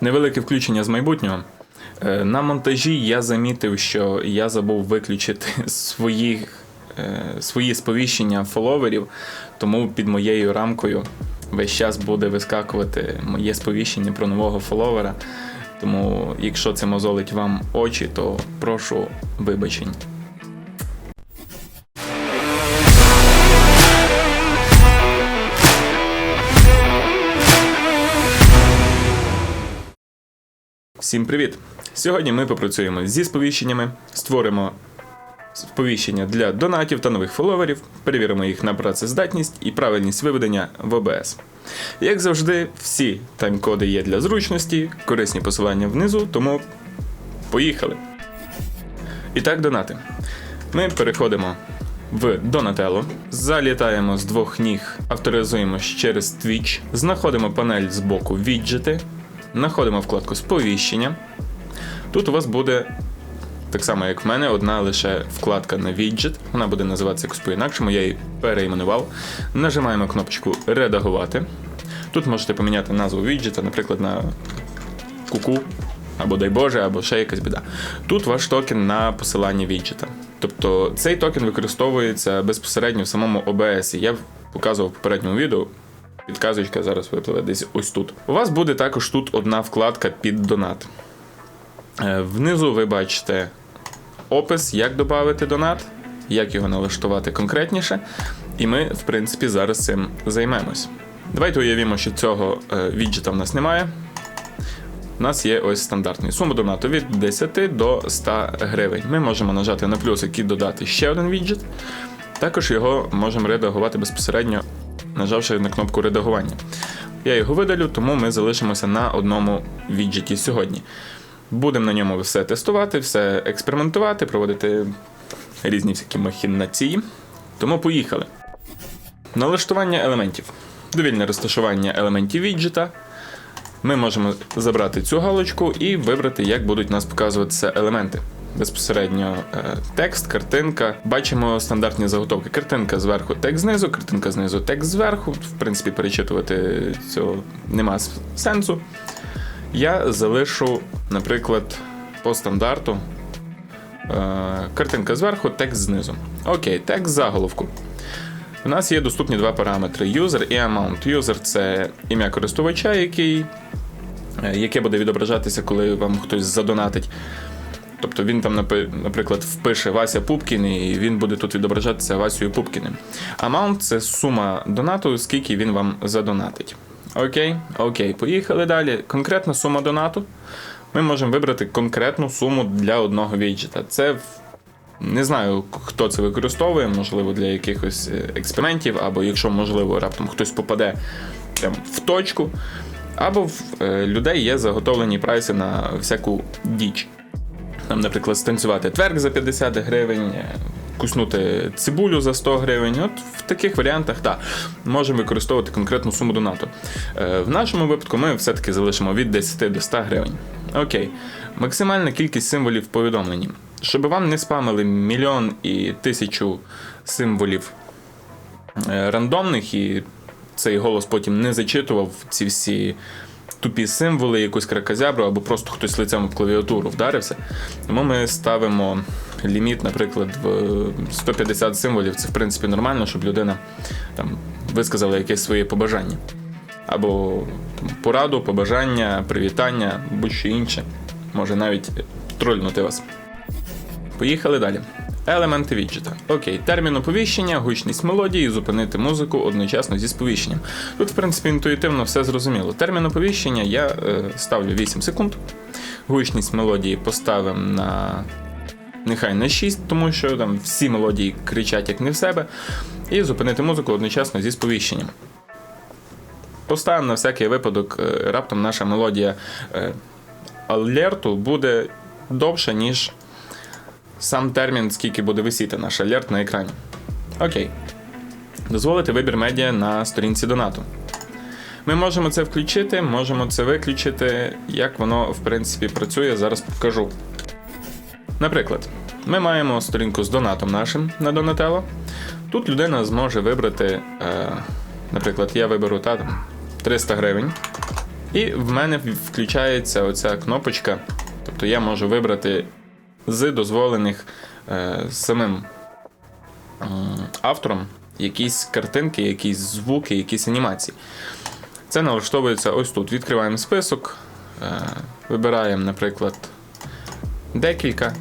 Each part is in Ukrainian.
Невелике включення з майбутнього. Е, На монтажі я замітив, що я забув виключити свої, е, свої сповіщення фоловерів, тому під моєю рамкою весь час буде вискакувати моє сповіщення про нового фоловера. Тому, якщо це мозолить вам очі, то прошу вибачень. Всім привіт! Сьогодні ми попрацюємо зі сповіщеннями, створимо сповіщення для донатів та нових фоловерів, перевіримо їх на працездатність і правильність виведення в ОБС. Як завжди, всі тайм-коди є для зручності, корисні посилання внизу, тому поїхали. І так, донати. Ми переходимо в Donatello, залітаємо з двох ніг, авторизуємось через Twitch, знаходимо панель з боку віджити, знаходимо вкладку сповіщення. Тут у вас буде так само, як в мене, одна лише вкладка на віджит. Вона буде називатися якось по-інакшому, я її перейменував. Нажимаємо кнопочку Редагувати. Тут можете поміняти назву віджита, наприклад, на куку, або дай Боже, або ще якась біда. Тут ваш токен на посилання віджита. Тобто цей токен використовується безпосередньо в самому OBS. Я показував в попередньому відео. Підказочка зараз випливе десь ось тут. У вас буде також тут одна вкладка під донат. Е, Внизу ви бачите опис, як додати донат, як його налаштувати конкретніше. І ми, в принципі, зараз цим займемось. Давайте уявімо, що цього е, віджита в нас немає. У нас є ось стандартний сума донату від 10 до 100 гривень. Ми можемо нажати на плюсик і додати ще один віджит. Також його можемо редагувати безпосередньо, нажавши на кнопку редагування. Я його видалю, тому ми залишимося на одному віджиті сьогодні. Будемо на ньому все тестувати, все експериментувати, проводити різні всякі махінації. Тому поїхали. Налаштування елементів. Довільне розташування елементів віджита. Ми можемо забрати цю галочку і вибрати, як будуть нас показуватися елементи. Безпосередньо е, текст, картинка. Бачимо стандартні заготовки. Картинка зверху, текст знизу, картинка знизу, текст зверху. В принципі, перечитувати цього нема сенсу. Я залишу, наприклад, по стандарту. е, Картинка зверху, текст знизу. Окей, текст заголовку. У нас є доступні два параметри: user і amount. User це ім'я користувача, який, е, яке буде відображатися, коли вам хтось задонатить. Тобто він там, наприклад, впише Вася Пупкін, і він буде тут відображатися Васею Пупкіним. Amount – це сума донату, скільки він вам задонатить. Окей, окей, поїхали далі. Конкретна сума донату. Ми можемо вибрати конкретну суму для одного віджита. Це не знаю, хто це використовує, можливо, для якихось е, експериментів, або якщо, можливо, раптом хтось попаде прям в точку. Або в е, людей є заготовлені прайси на всяку діч. Там, наприклад, станцювати тверк за 50 гривень, е, куснути цибулю за 100 гривень. От в таких варіантах так, можемо використовувати конкретну суму донату. Е, В нашому випадку ми все-таки залишимо від 10 до 100 гривень. Окей. Максимальна кількість символів в повідомленні. Щоб вам не спамили мільйон і тисячу символів е, рандомних, і цей голос потім не зачитував ці всі тупі символи, якусь кракозябру, або просто хтось лицем в клавіатуру вдарився. Тому ми ставимо ліміт, наприклад, в 150 символів. Це в принципі нормально, щоб людина там висказала якесь своє побажання. Або там, пораду, побажання, привітання, будь-що інше. Може навіть трольнути вас. Поїхали далі. Елементи віджита. Окей, термін оповіщення, гучність мелодії, зупинити музику одночасно зі сповіщенням. Тут, в принципі, інтуїтивно все зрозуміло. Термін оповіщення я е, ставлю 8 секунд. Гучність мелодії поставимо на нехай на 6, тому що там всі мелодії кричать як не в себе. І зупинити музику одночасно зі сповіщенням. Поставимо на всякий випадок, е, раптом наша мелодія е, алерту буде довша, ніж сам термін, скільки буде висіти наш алерт на екрані. Окей. Дозволити вибір медіа на сторінці донату. Ми можемо це включити, можемо це виключити. Як воно, в принципі, працює, зараз покажу. Наприклад, ми маємо сторінку з донатом нашим на Donatello. Тут людина зможе вибрати, е, наприклад, я виберу та, там, 300 гривень. І в мене включається оця кнопочка. Тобто я можу вибрати з дозволених е, самим автором якісь картинки, якісь звуки, якісь анімації. Це налаштовується ось тут. Відкриваємо список, е, вибираємо, наприклад, декілька.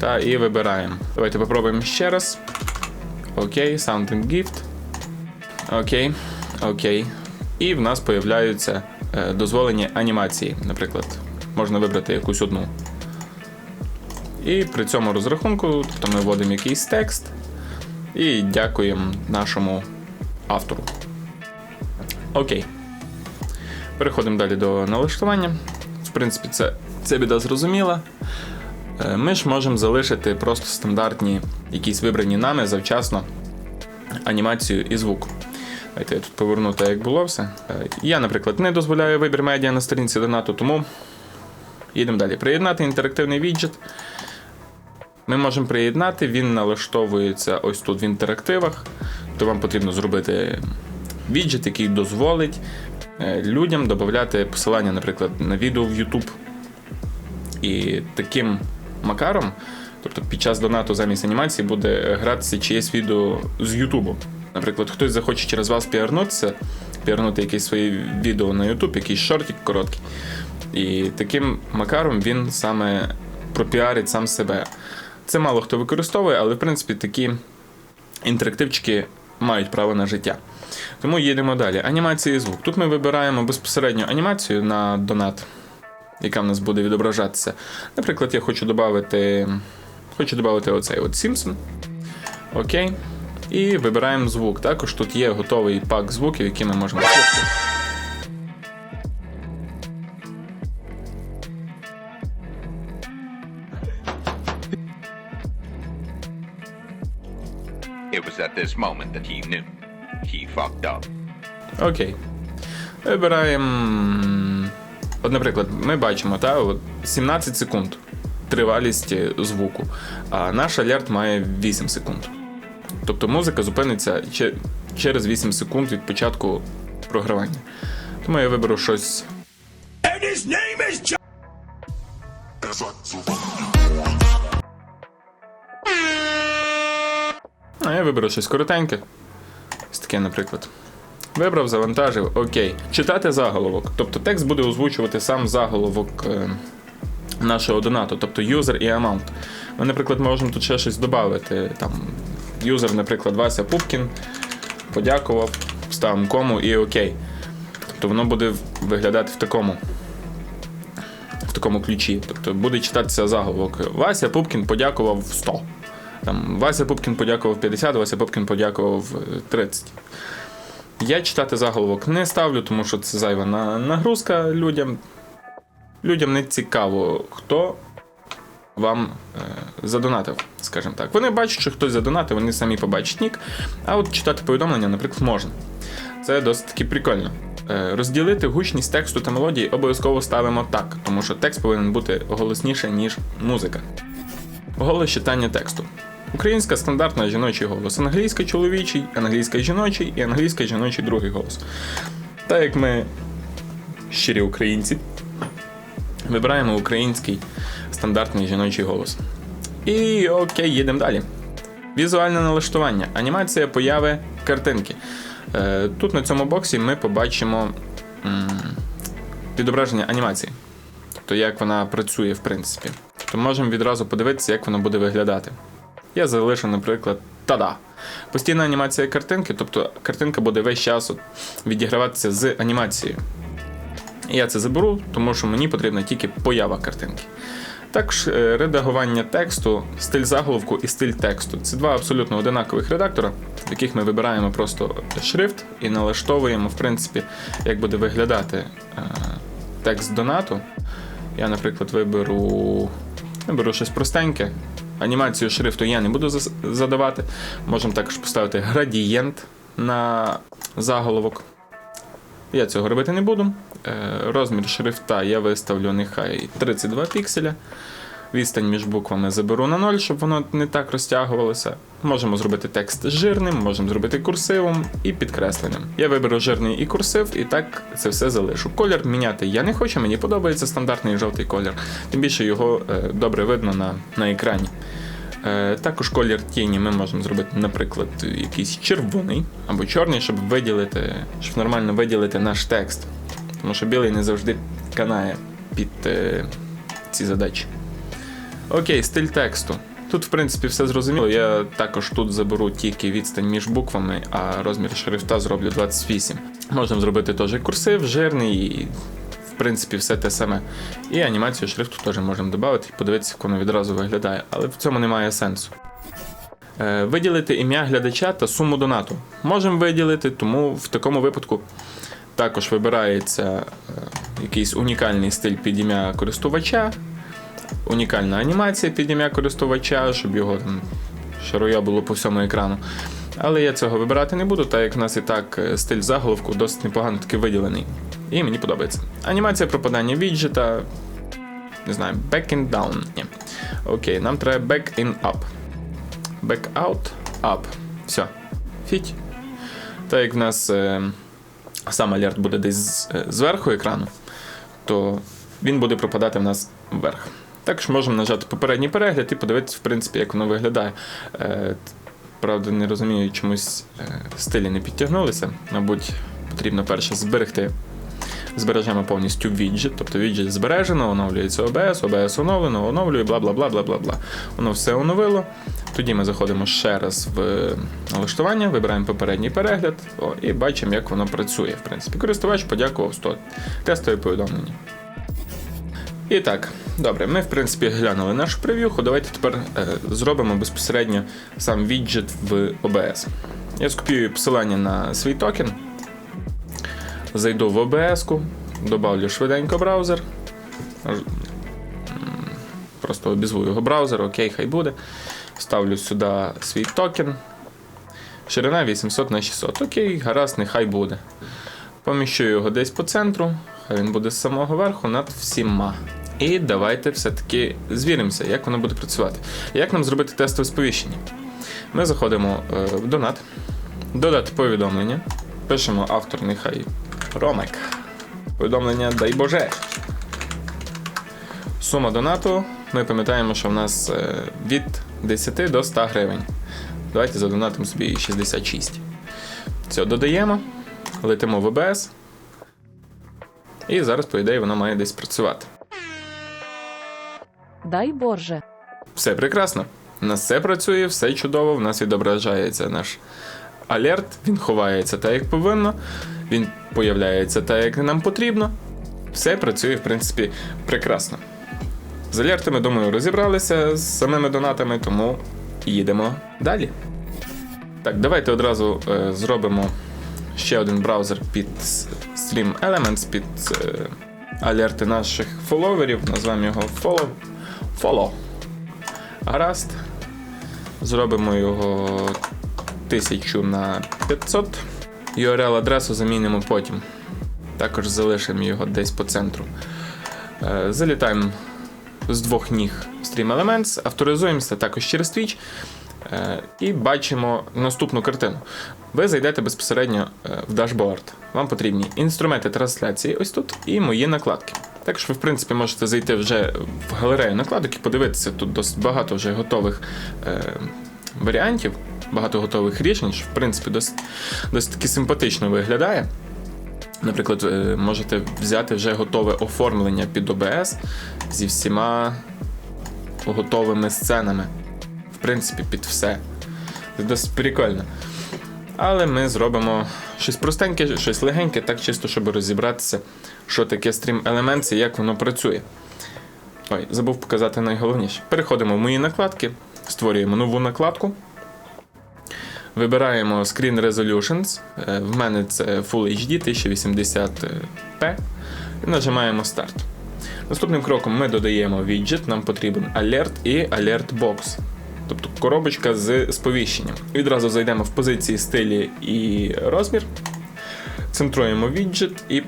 Та і вибираємо. Давайте попробуємо ще раз. Окей, Sound and Gift. Окей, окей. І в нас появляються е, дозволені анімації. Наприклад, можна вибрати якусь одну. І при цьому розрахунку, тобто ми вводимо якийсь текст і дякуємо нашому автору. Окей. Переходимо далі до налаштування. В принципі, це, це біда зрозуміла. Е, Ми ж можемо залишити просто стандартні, якісь вибрані нами завчасно анімацію і звук. Давайте я тут поверну так, як було все. Е, Я, наприклад, не дозволяю вибір медіа на сторінці донату, тому їдемо далі. Приєднати інтерактивний віджит. Ми можемо приєднати, він налаштовується ось тут в інтерактивах. То вам потрібно зробити віджит, який дозволить е, людям додати посилання, наприклад, на відео в YouTube. І таким макаром, тобто під час донату замість анімації буде гратися чиєсь відео з Ютубу. Наприклад, хтось захоче через вас піарнутися, піарнути якесь своє відео на YouTube, якийсь шортик короткий. І таким макаром він саме пропіарить сам себе. Це мало хто використовує, але в принципі такі інтерактивчики мають право на життя. Тому їдемо далі. Анімація і звук. Тут ми вибираємо безпосередньо анімацію на донат, яка в нас буде відображатися. Наприклад, я хочу додати, хочу додати оцей от Simpson. Окей. І вибираємо звук. Також тут є готовий пак звуків, які ми можемо слухати. At this moment that he knew. He fucked up. Окей. Вибираємо. От, наприклад, ми бачимо, та, от 17 секунд тривалість звуку, а наш алерт має 8 секунд. Тобто музика зупиниться через 8 секунд від початку програвання. Тому я виберу щось. А я виберу щось коротеньке. Ось таке, наприклад. Вибрав, завантажив, окей. Читати заголовок. Тобто текст буде озвучувати сам заголовок е, нашого донату, тобто юзер і amount. Ми, наприклад, можемо тут ще щось додати. Там юзер, наприклад, Вася Пупкін, подякував, ставимо кому і окей. Тобто воно буде виглядати в такому. В такому ключі. Тобто буде читатися заголовок. Вася Пупкін подякував 100. Там, Вася Пупкін подякував 50, Вася Пупкін подякував е, 30. Я читати заголовок не ставлю, тому що це зайва нагрузка людям. Людям не цікаво, хто вам е, задонатив, скажімо так. Вони бачать, що хтось задонатив, вони самі побачать нік. А от читати повідомлення, наприклад, можна. Це досить таки прикольно. Е, розділити гучність тексту та мелодії обов'язково ставимо так, тому що текст повинен бути голосніше, ніж музика. Голос читання тексту. Українська стандартна жіночий голос, англійська чоловічий, англійська жіночий і англійська жіночий другий голос. Так як ми щирі українці, вибираємо український стандартний жіночий голос. І окей, їдемо далі. Візуальне налаштування, анімація появи картинки. Е, Тут на цьому боксі ми побачимо відображення анімації. Тобто як вона працює, в принципі. То можемо відразу подивитися, як вона буде виглядати. Я залишу, наприклад, тада. Постійна анімація картинки, тобто картинка буде весь час відіграватися з анімацією. Я це заберу, тому що мені потрібна тільки поява картинки. Також е, редагування тексту, стиль заголовку і стиль тексту. Це два абсолютно одинакових редактора, в яких ми вибираємо просто шрифт і налаштовуємо, в принципі, як буде виглядати е, текст донату. Я, наприклад, виберу, виберу щось простеньке. Анімацію шрифту я не буду задавати. Можемо також поставити градієнт на заголовок. Я цього робити не буду. Е, Розмір шрифта я виставлю нехай 32 пікселя. Відстань між буквами заберу на 0, щоб воно не так розтягувалося. Можемо зробити текст жирним, можемо зробити курсивом і підкресленим. Я виберу жирний і курсив, і так це все залишу. Колір міняти я не хочу, мені подобається стандартний жовтий колір. Тим більше його е, добре видно на, на екрані. Е, Також колір тіні ми можемо зробити, наприклад, якийсь червоний або чорний, щоб виділити, щоб нормально виділити наш текст. Тому що білий не завжди канає під е, ці задачі. Окей, стиль тексту. Тут, в принципі, все зрозуміло. Я також тут заберу тільки відстань між буквами, а розмір шрифта зроблю 28. Можемо зробити теж курсив, жирний і, в принципі, все те саме. І анімацію шрифту теж можемо додати і подивитися, як воно відразу виглядає. Але в цьому немає сенсу. Е, Виділити ім'я глядача та суму донату. Можемо виділити, тому в такому випадку також вибирається е, якийсь унікальний стиль під ім'я користувача, унікальна анімація під ім'я користувача, щоб його там шаруя було по всьому екрану. Але я цього вибирати не буду, так як в нас і так е, стиль заголовку досить непогано таки виділений. І мені подобається. Анімація пропадання віджета. Не знаю, back in down. Ні. Окей, нам треба back in up. Back out, up. Все. Фіть. Так як в нас е, сам алерт буде десь е, зверху екрану, то він буде пропадати в нас вверх. Також можемо нажати попередній перегляд і подивитися, в принципі, як воно виглядає. Е, правда, не розумію, чомусь е, стилі не підтягнулися. Мабуть, потрібно перше зберегти. Збережемо повністю віджит, тобто віджит збережено, оновлюється OBS, OBS оновлено, оновлює, бла бла бла бла бла бла. Воно все оновило. Тоді ми заходимо ще раз в налаштування, вибираємо попередній перегляд о, і бачимо, як воно працює. В принципі, користувач подякував 100 тестові повідомлення. І так, добре, ми в принципі глянули нашу прев'юху. Давайте тепер е, зробимо безпосередньо сам віджит в OBS. Я скопіюю посилання на свій токен. Зайду в OBS, добавлю швиденько браузер. Просто обізву його браузер, окей, хай буде. Ставлю сюди свій токен. Ширина 800 на 600. Окей, гаразд, нехай буде. Поміщу його десь по центру, він буде з самого верху над всіма. І давайте все-таки звіримося, як воно буде працювати. Як нам зробити тестове сповіщення? Ми заходимо е, в донат, додати повідомлення, пишемо автор, нехай Ромик. Повідомлення дай Боже. Сума донату. Ми пам'ятаємо, що в нас е, від 10 до 100 гривень. Давайте задонатимо собі 66. Все, додаємо, летимо в ОБС. І зараз, по ідеї, воно має десь працювати. Дай Боже. Все прекрасно. У нас все працює, все чудово, в нас відображається наш алерт, він ховається так, як повинно, він появляється так, як нам потрібно. Все працює, в принципі, прекрасно. З алертами, думаю, розібралися з самими донатами, тому їдемо далі. Так, давайте одразу е, зробимо ще один браузер під Stream Elements, під е, алерти наших фоловерів. Назвемо його Follow. Follow. Гаразд. Зробимо його 1000 на 500. URL адресу замінимо потім. Також залишимо його десь по центру. Е, Залітаємо з двох ніг Stream Elements, авторизуємося також через Twitch. Е, І бачимо наступну картину. Ви зайдете безпосередньо е, в дашборд. Вам потрібні інструменти трансляції ось тут і мої накладки. Також ви, в принципі, можете зайти вже в галерею накладок і подивитися тут досить багато вже готових е, варіантів, багато готових рішень, що в принципі досить, досить таки симпатично виглядає. Наприклад, е, можете взяти вже готове оформлення під OBS зі всіма готовими сценами. Принципі, під все. Це досить прикольно. Але ми зробимо щось простеньке, щось легеньке, так чисто, щоб розібратися, що таке Stream Elements і як воно працює. Ой, забув показати найголовніше. Переходимо в мої накладки, створюємо нову накладку. Вибираємо Screen Resolutions. Е, В мене це Full HD 1080p. І нажимаємо Start. Наступним кроком ми додаємо віджит, нам потрібен Alert і Alert Box. Тобто коробочка з сповіщенням. Відразу зайдемо в позиції стилі і розмір. Центруємо віджит і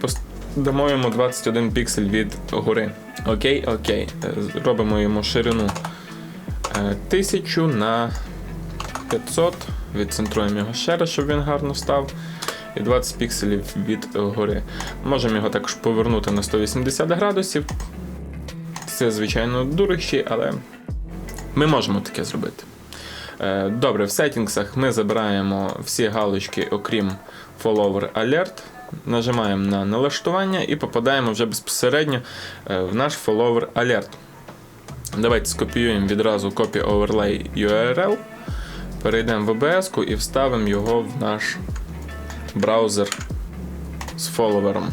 дамо йому 21 піксель від гори. Окей, окей. Е, Робимо йому ширину е, 1000 на 500. Відцентруємо його ще раз, щоб він гарно став. І 20 пікселів від гори. Можемо його також повернути на 180 градусів. Це, звичайно, дурищі, але ми можемо таке зробити. Е, Добре, в сеттінгсах ми забираємо всі галочки, окрім Follower Alert. Нажимаємо на налаштування і попадаємо вже безпосередньо е, в наш Follower Alert. Давайте скопіюємо відразу Copy Overlay URL. Перейдемо в OBS і вставимо його в наш браузер з фоловером.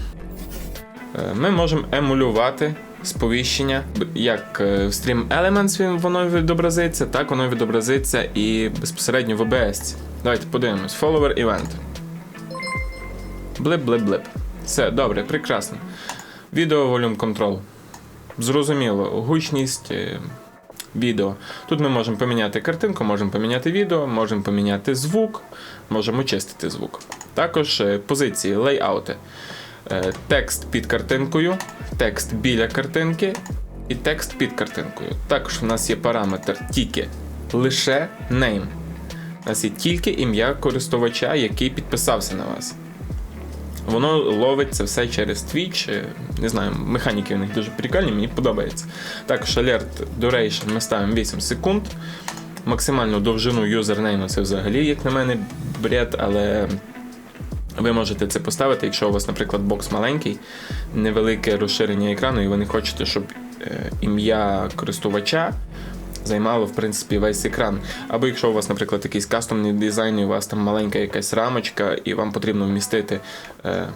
Е, Ми можемо емулювати сповіщення, як е, в Stream Elements воно відобразиться, так воно відобразиться і безпосередньо в OBS. Давайте подивимось. Follower Event. Блип-блип-блип. Все, добре, прекрасно. Відео Volume Control. Зрозуміло, гучність е, відео. Тут ми можемо поміняти картинку, можемо поміняти відео, можемо поміняти звук, можемо чистити звук. Також е, позиції, лейаути. Е, Текст під картинкою, текст біля картинки і текст під картинкою. Також у нас є параметр тільки лише name. У нас є тільки ім'я користувача, який підписався на вас. Воно ловить це все через Twitch. е, Не знаю, механіки в них дуже прикольні, мені подобається. Також alert duration ми ставимо 8 секунд. Максимальну довжину юзернейму це взагалі, як на мене, бред, але ви можете це поставити, якщо у вас, наприклад, бокс маленький, невелике розширення екрану, і ви не хочете, щоб е, ім'я користувача займало, в принципі, весь екран. Або якщо у вас, наприклад, якийсь кастомний дизайн, і у вас там маленька якась рамочка, і вам потрібно вмістити е,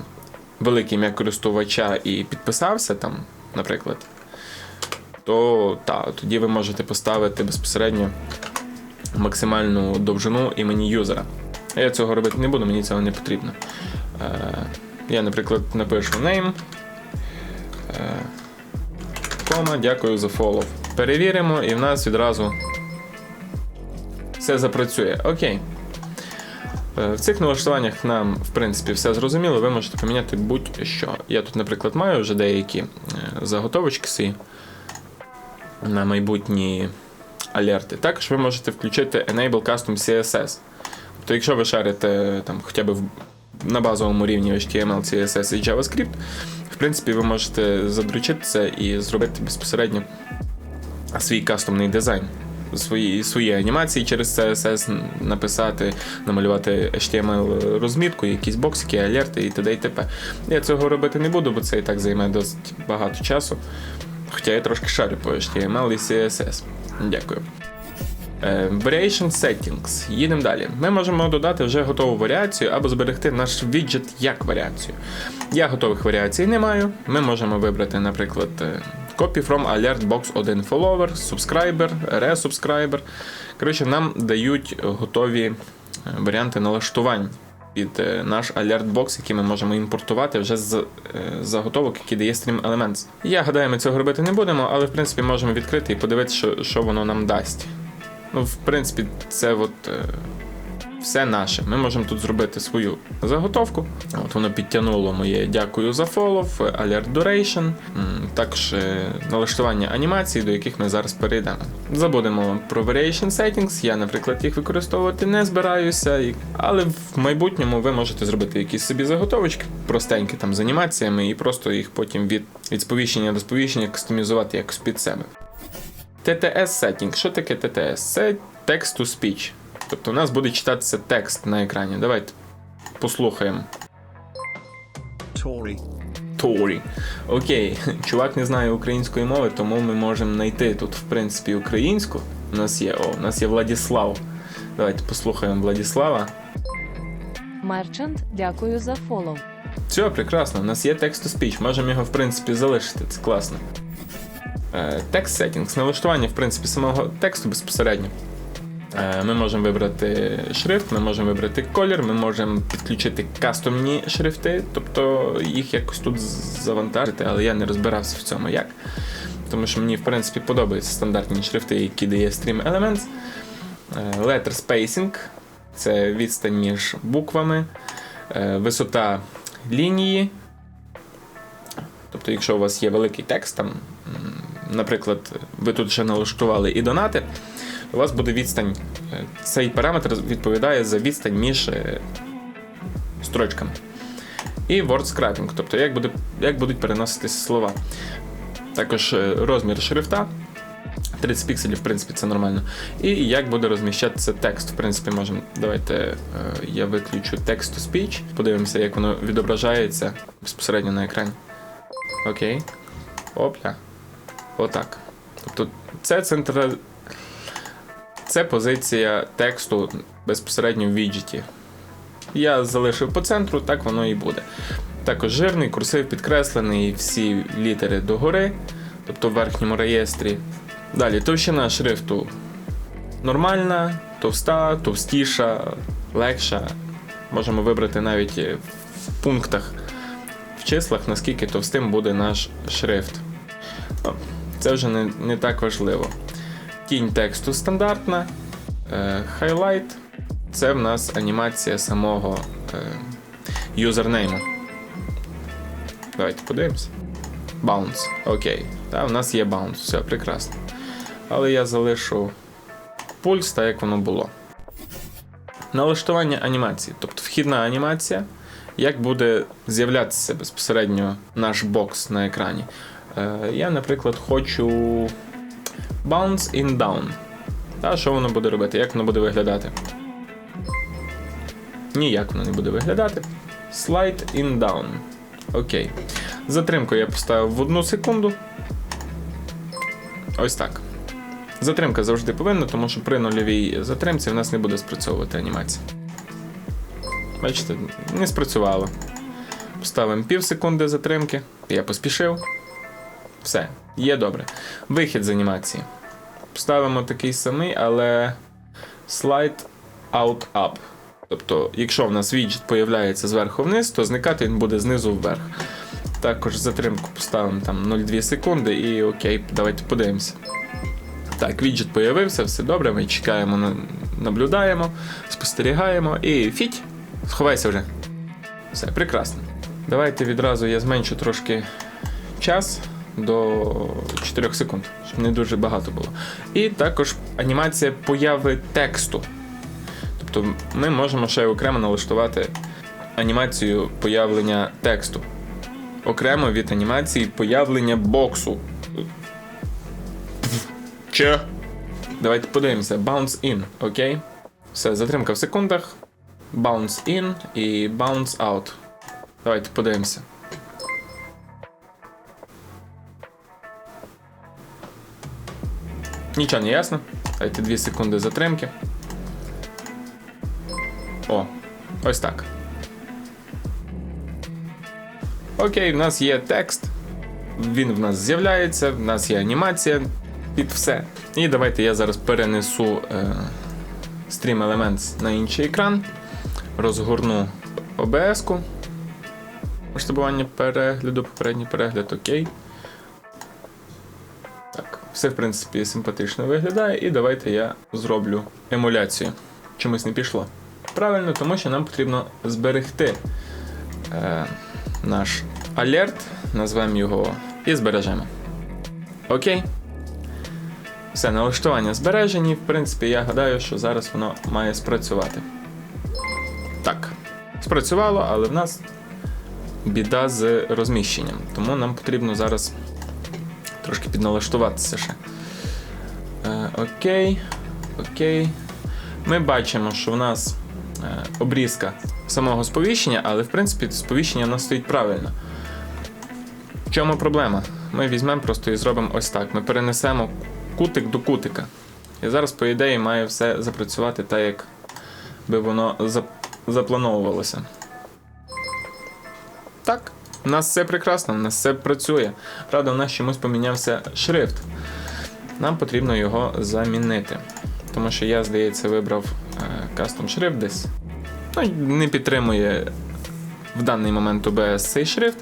велике ім'я користувача і підписався там, наприклад, то та, тоді ви можете поставити безпосередньо максимальну довжину імені юзера. Я цього робити не буду, мені цього не потрібно. Е, я, наприклад, напишу name. Е, кома, дякую за follow. Перевіримо, і в нас відразу все запрацює. Окей. Е, В цих налаштуваннях нам, в принципі, все зрозуміло. Ви можете поміняти будь-що. Я тут, наприклад, маю вже деякі заготовочки свої на майбутні алерти. Також ви можете включити Enable Custom CSS. Тобто, якщо ви шарите там, хоча б на базовому рівні HTML, CSS і JavaScript, в принципі, ви можете задручити це і зробити безпосередньо свій кастомний дизайн. Свої, свої анімації через CSS написати, намалювати HTML розмітку, якісь боксики, алерти і т.д. і т.п. Я цього робити не буду, бо це і так займе досить багато часу. Хоча я трошки шарю по HTML і CSS. Дякую. Е, Variation Settings. Їдемо далі. Ми можемо додати вже готову варіацію або зберегти наш віджит як варіацію. Я готових варіацій не маю. Ми можемо вибрати, наприклад, е, Copy from Alert Box 1 Follower, Subscriber, Resubscriber. Коротше, нам дають готові е, варіанти налаштувань під наш Box, який ми можемо імпортувати вже з заготовок, які дає Stream Elements. Я гадаю, ми цього робити не будемо, але в принципі можемо відкрити і подивитися, що воно нам дасть. Ну, в принципі, це от е, все наше. Ми можемо тут зробити свою заготовку. От воно підтягнуло моє дякую за follow, alert duration, також е, налаштування анімацій, до яких ми зараз перейдемо. Забудемо про variation settings. Я, наприклад, їх використовувати не збираюся, але в майбутньому ви можете зробити якісь собі заготовочки, простенькі там з анімаціями, і просто їх потім від, від сповіщення до сповіщення кастомізувати якось під себе. TTS setting. Що таке TTS? Це text to speech. Тобто у нас буде читатися текст на екрані. Давайте послухаємо. Tory. Торі. Окей, чувак не знає української мови, тому ми можемо знайти тут, в принципі, українську. У нас є, о, у нас є Владіслав. Давайте послухаємо Владіслава. Мерчант, дякую за фолов. Все, прекрасно, у нас є text to speech, можемо його, в принципі, залишити, це класно. Е, Text settings, налаштування, в принципі, самого тексту безпосередньо. Е, Ми можемо вибрати шрифт, ми можемо вибрати колір, ми можемо підключити кастомні шрифти, тобто їх якось тут завантажити, але я не розбирався в цьому як. Тому що мені, в принципі, подобаються стандартні шрифти, які дає Stream Elements. Е, Letter spacing це відстань між буквами, Е, висота лінії. Тобто, якщо у вас є великий текст, там, наприклад, ви тут ще налаштували і донати, у вас буде відстань. е, Цей параметр відповідає за відстань між е, строчками. І word scrapping, тобто як, буде, як будуть переноситися слова. Також е, розмір шрифта. 30 пікселів, в принципі, це нормально. І як буде розміщатися текст. В принципі, можемо. Давайте я виключу text to speech. Подивимося, як воно відображається безпосередньо на екрані. Окей. Опля. Отак. Тобто, це центра... Це позиція тексту безпосередньо в віджеті. Я залишив по центру, так воно і буде. Також жирний, курсив підкреслений, всі літери догори, тобто в верхньому реєстрі. Далі товщина шрифту нормальна, товста, товстіша, легша. Можемо вибрати навіть в пунктах, в числах, наскільки товстим буде наш шрифт. Це вже не, не так важливо. Тінь тексту стандартна. Е, Highlight це в нас анімація самого е, юзернейму. Давайте подивимося. Bounce. Окей. Та, в нас є bounce, все прекрасно. Але я залишу пульс так, як воно було. Налаштування анімації, тобто вхідна анімація, як буде з'являтися безпосередньо наш бокс на екрані. Е, я, наприклад, хочу bounce in down. Та що воно буде робити? Як воно буде виглядати? Ніяк воно не буде виглядати. Slide in down. Окей. Затримку я поставив в одну секунду. Ось так. Затримка завжди повинна, тому що при нульовій затримці в нас не буде спрацьовувати анімація. Бачите, не спрацювало. Поставимо пів секунди затримки. Я поспішив. Все, є добре. Вихід з анімації. Ставимо такий самий, але slide out up. Тобто, якщо в нас віджит появляється зверху вниз, то зникати він буде знизу вверх. Також затримку поставимо там 0,2 секунди і окей, давайте подивимося. Так, віджит появився, все добре, ми чекаємо, наблюдаємо, спостерігаємо і фіть, сховайся вже. Все, прекрасно. Давайте відразу я зменшу трошки час до 4 секунд, щоб не дуже багато було. І також анімація появи тексту. Тобто ми можемо ще окремо налаштувати анімацію появлення тексту. Окремо від анімації появлення боксу. Че? Давайте подивимося. Bounce in, окей? Все, затримка в секундах. Bounce in і bounce out. Давайте подивимося. Нічого не ясно. Дайте 2 секунди затримки. О, ось так. Окей, в нас є текст. Він в нас з'являється, в нас є анімація під все. І давайте я зараз перенесу е, стрім Elements на інший екран. Розгорну OBS-ку. Масштабування перегляду, попередній перегляд, окей. Все, в принципі, симпатично виглядає. І давайте я зроблю емуляцію. Чомусь не пішло. Правильно, тому що нам потрібно зберегти е, наш алерт, назвемо його і збережемо. Окей. Все, налаштування збережені. В принципі, я гадаю, що зараз воно має спрацювати. Так, спрацювало, але в нас біда з розміщенням. Тому нам потрібно зараз трошки підналаштуватися ще. Е, окей. Окей. Ми бачимо, що в нас е, обрізка самого сповіщення, але в принципі сповіщення в нас стоїть правильно. В чому проблема? Ми візьмемо просто і зробимо ось так. Ми перенесемо кутик до кутика. І зараз, по ідеї, має все запрацювати так, як би воно зап- заплановувалося. Так, у нас все прекрасно, у нас все працює. Правда, у нас чомусь помінявся шрифт. Нам потрібно його замінити. Тому що я, здається, вибрав е, custom шрифт десь. Ну, не підтримує в даний момент OBS цей шрифт.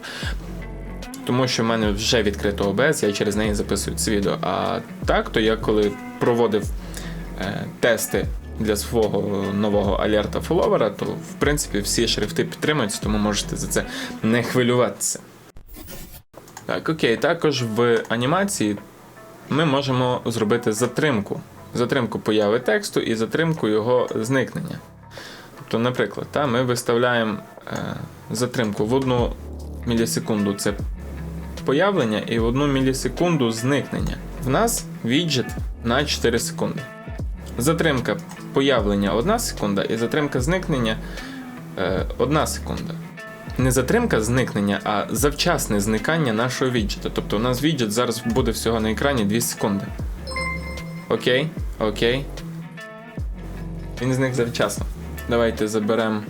Тому що в мене вже відкрито OBS, я через неї записую це відео. А так, то я коли проводив е, тести для свого нового алерта фоловера, то в принципі всі шрифти підтримуються, тому можете за це не хвилюватися. Так, окей, також в анімації ми можемо зробити затримку. Затримку появи тексту і затримку його зникнення. Тобто, наприклад, та, ми виставляємо е, затримку в одну мілісекунду це появлення і в одну мілісекунду зникнення. В нас віджит на 4 секунди. Затримка появлення 1 секунда і затримка зникнення 1 секунда. Не затримка зникнення, а завчасне зникання нашого віджита. Тобто у нас віджит зараз буде всього на екрані 2 секунди. Окей, окей. Він зник завчасно. Давайте заберемо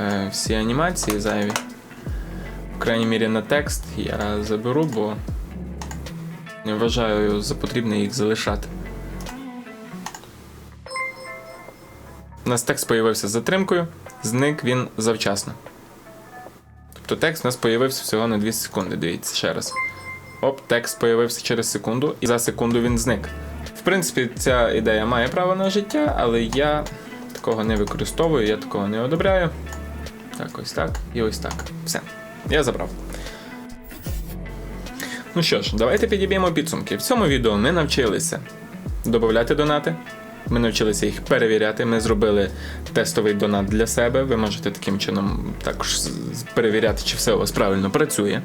е, всі анімації зайві. В крайній мірі на текст я заберу, бо не вважаю за потрібне їх залишати. У нас текст появився з затримкою, зник він завчасно. Тобто текст у нас появився всього на 2 секунди. Дивіться ще раз. Оп, текст появився через секунду, і за секунду він зник. В принципі, ця ідея має право на життя, але я такого не використовую, я такого не одобряю. Так, ось так і ось так. Все. Я забрав. Ну що ж, давайте підіб'ємо підсумки. В цьому відео ми навчилися додати донати. Ми навчилися їх перевіряти. Ми зробили тестовий донат для себе. Ви можете таким чином також перевіряти, чи все у вас правильно працює.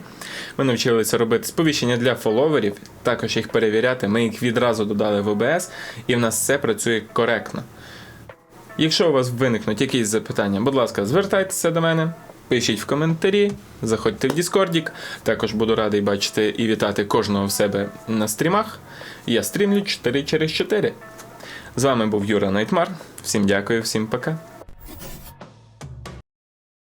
Ми навчилися робити сповіщення для фоловерів, також їх перевіряти. Ми їх відразу додали в ОБС, і в нас все працює коректно. Якщо у вас виникнуть якісь запитання, будь ласка, звертайтеся до мене, пишіть в коментарі, заходьте в Діскордік. Також буду радий бачити і вітати кожного в себе на стрімах. Я стрімлю 4 через 4. З вами був Юра Найтмар. Всім дякую, всім пока.